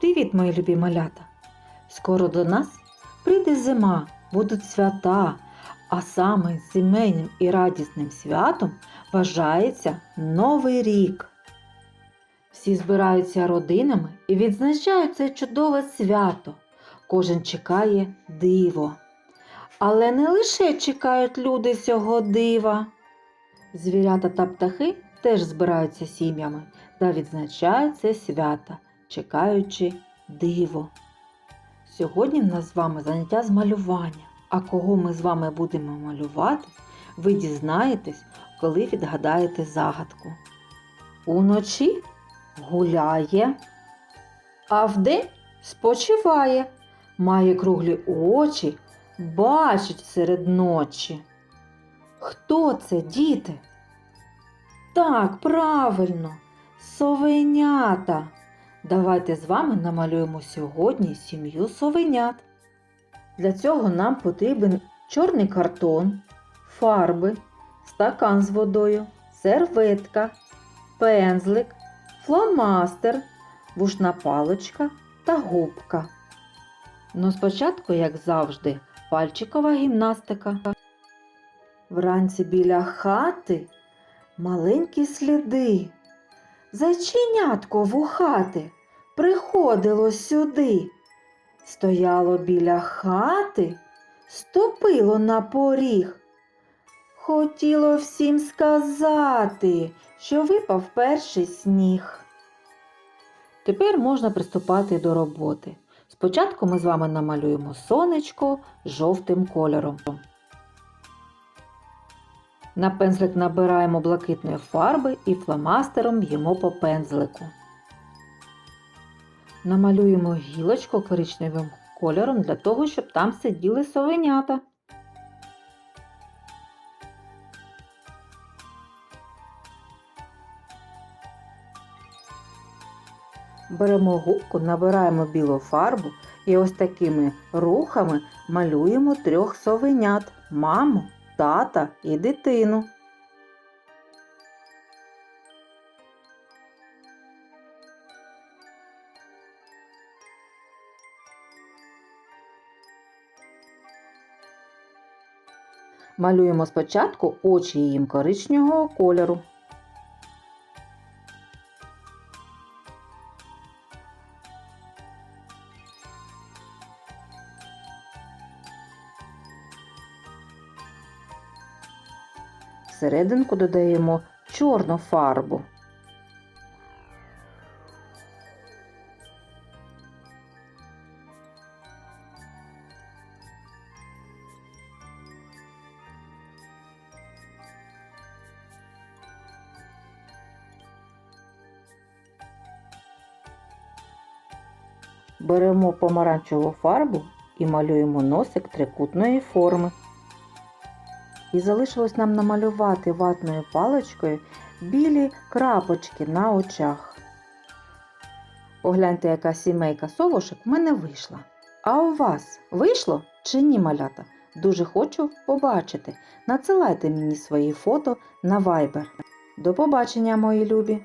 Привіт, мої любі малята! Скоро до нас прийде зима, будуть свята, а саме сімейним і радісним святом вважається Новий рік. Всі збираються родинами і відзначають це чудове свято. Кожен чекає диво. Але не лише чекають люди цього дива. Звірята та птахи теж збираються сім'ями та відзначають це свято, чекаючи диво. Сьогодні в нас з вами заняття з малювання. А кого ми з вами будемо малювати, ви дізнаєтесь, коли відгадаєте загадку. Уночі гуляє, а вдень спочиває, має круглі очі, бачить серед ночі. Хто це, діти? Так, правильно, совенята. Давайте з вами намалюємо сьогодні сім'ю совенят. Для цього нам потрібен чорний картон, фарби, стакан з водою, серветка, пензлик, фломастер, вушна паличка та губка. Ну спочатку, як завжди, пальчикова гімнастика. Вранці біля хати маленькі сліди. Зайченятко вухати приходило сюди. Стояло біля хати, ступило на поріг. Хотіло всім сказати, що випав перший сніг. Тепер можна приступати до роботи. Спочатку ми з вами намалюємо сонечко жовтим кольором. На пензлик набираємо блакитної фарби і фломастером б'ємо по пензлику. Намалюємо гілочку коричневим кольором для того, щоб там сиділи совенята. Беремо губку, набираємо білу фарбу і ось такими рухами малюємо трьох совенят маму, тата і дитину. Малюємо спочатку очі їм коричневого кольору. Всерединку додаємо чорну фарбу. Беремо помаранчеву фарбу і малюємо носик трикутної форми. І залишилось нам намалювати ватною паличкою білі крапочки на очах. Погляньте, яка сімейка совушек в мене вийшла. А у вас вийшло чи ні, малята? Дуже хочу побачити. Надсилайте мені свої фото на Viber. До побачення, мої любі!